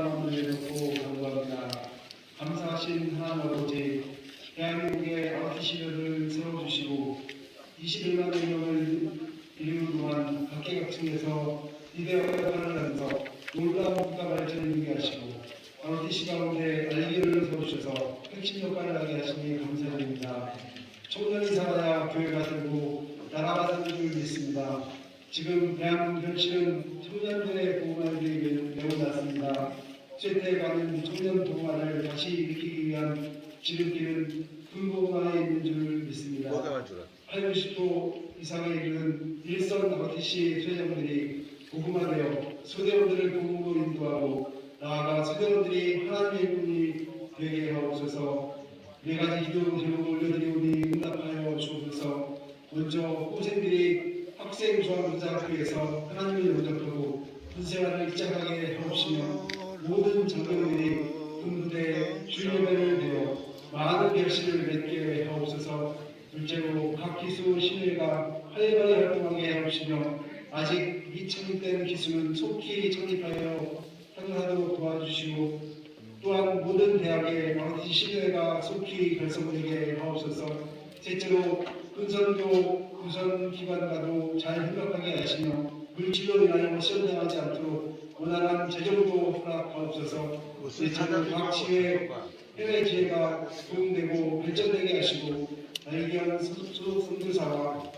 마음을 내놓고 간구합니다. 감사하신 하나님 아버지, 대한민국의 아버지 시대를 세워주시고 21만 명을 이루는 동안 각계각층에서 역할을 하면서 놀라운 국가 발전을 이루게 하시고 아버지 시 가운데 알기를 세우셔서 핵심 역할을 하게 하시니 감사드립니다. 청년이 살아야 교회가 되고 나라가 되는 줄 믿습니다. 지금 대한민국 현실은 청년들의 매우 쇠퇴해가는 청년 보호만을 다시 일으키기 위한 지름길은 불보호만에 있는 줄 믿습니다. 줄 80도 이상에 이르는 일선 아버티시 소장들이 복음화되어 소대원들을 복음으로 인도하고 나아가 소대원들이 하나님의 분이 되게 하옵소서. 네 가지 기도 제목을 올려드리오니 응답하여 주옵소서. 먼저 후생들이 학생 조합의자학교에서 하나님을 영접하고 군생활을 시작하게 하옵시며 모든 장로들이 군부대 주일배를 되어 많은 결실을 맺게 하옵소서. 둘째로 각 기수 신회가 활발히 활동하게 하옵시며 아직 미창립된 기수는 속히 창립하여 행하도록 도와주시고 또한 모든 대학의 마르티 신회가 속히 결성되게 하옵소서. 셋째로 군선교 구선 기관과도 잘 협력하게 하시며 물질로 인하여 시험당하지 않도록 원활한 재정도 허락하옵소서 넷째로 각 지회 해외 지혜가 도움되고 발전되게 하시고 발견 소속 선교사와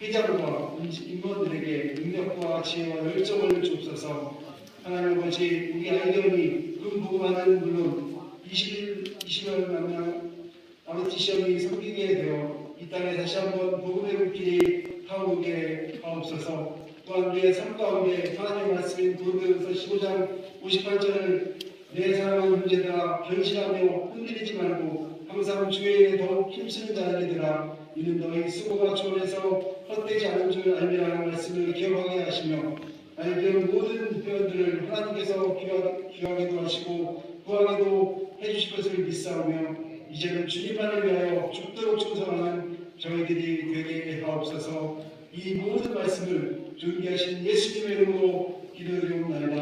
회장과 임원들에게 능력과 지혜와 열정을 주옵소서. 하나님 아버지 우리 아이들이 금부하는 물론 21, 20여 만명 아버지 시험이 섬기게 되어 이 땅에 다시 한번 복음의 불길이 타오르게 하옵소서 또한 우리의 삶 가운데 하나님의 말씀인 고린도전서 15장 58절을 내 사랑하는 문제들아 변신하며 흔들리지 말고 항상 주의 더욱 힘쓰는 자에게들아 이는 너희 수고가 주원에서 헛되지 않은 줄 알미라는 말씀을 기억하게 하시며 알기는 모든 회원들을 하나님께서 귀하게도 하시고 구하게도 해주실 것을 믿사오며 이제는 주님만을 위하여 죽도록 충성하는 저희들이 되게 하옵소서. 이 모든 말씀을 존귀하신 예수님의 이름으로 기도드리옵나이다.